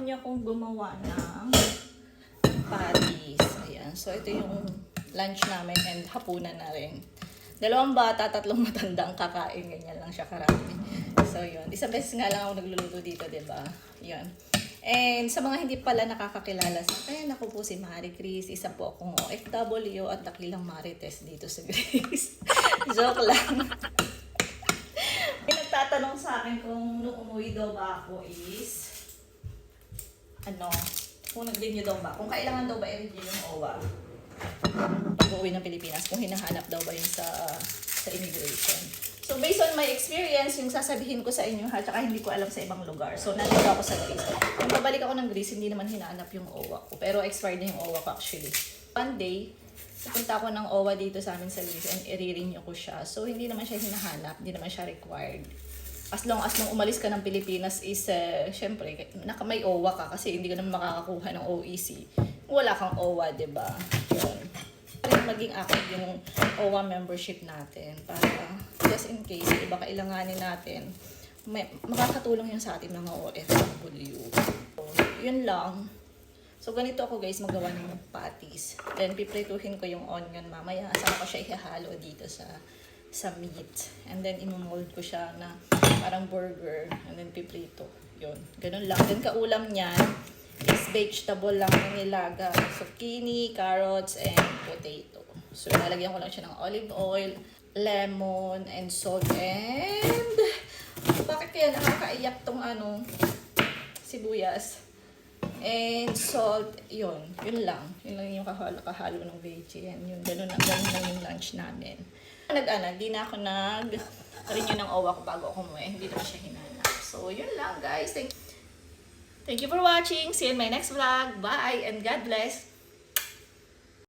Samahan niyo akong gumawa ng patties. Ayan. So, ito yung lunch namin and hapunan na rin. Dalawang bata, tatlong matanda ang kakain. Ganyan lang siya karami. So, yun. Isang beses nga lang ako nagluluto dito, di ba? Yun. And sa mga hindi pala nakakakilala sa akin, ako po si Marie Chris. Isa po akong OFW at dakilang Marites dito sa Greece. Joke lang. May nagtatanong sa akin kung nung umuwi daw ba ako is ano, kung nag-renew daw ba, kung kailangan daw ba i-renew yung OWA pag uwi ng Pilipinas, kung hinahanap daw ba yun sa, sa immigration. So, based on my experience, yung sasabihin ko sa inyo ha, tsaka hindi ko alam sa ibang lugar. So, nandito ako sa Greece. Nung pabalik ako ng Greece, hindi naman hinahanap yung OWA ko. Pero expired na yung OWA ko actually. One day, Pupunta ako ng OWA dito sa amin sa Greece and i-renew ko siya. So, hindi naman siya hinahanap, hindi naman siya required. As long as nung umalis ka ng Pilipinas is, uh, syempre, naka may OWA ka kasi hindi ka naman makakakuha ng OEC. Wala kang OWA, di ba? Yun. Rin maging active yung OWA membership natin para just in case, iba kailanganin natin, may, makakatulong yun sa ating mga OFW. So, yun lang. So, ganito ako guys, magawa ng patties. Then, piprituhin ko yung onion mamaya. Saka ko siya ihahalo dito sa sa meat. And then, imumold ko siya na parang burger. And then, piprito. Yun. Ganun lang. Then, kaulam niyan is vegetable lang na nilaga. Zucchini, carrots, and potato. So, lalagyan ko lang siya ng olive oil, lemon, and salt. And, bakit kaya nakakaiyak tong ano, sibuyas? And salt, yun. Yun lang. Yun lang yung kahalo-kahalo ng veggie. Yan, yun. Ganun, na, ganun lang yung lunch namin. Nag-ana, di na ako nag renew ng OWA ko bago ako umuwi. Hindi naman siya hinanap. So, yun lang guys. Thank, thank you for watching. See you in my next vlog. Bye and God bless.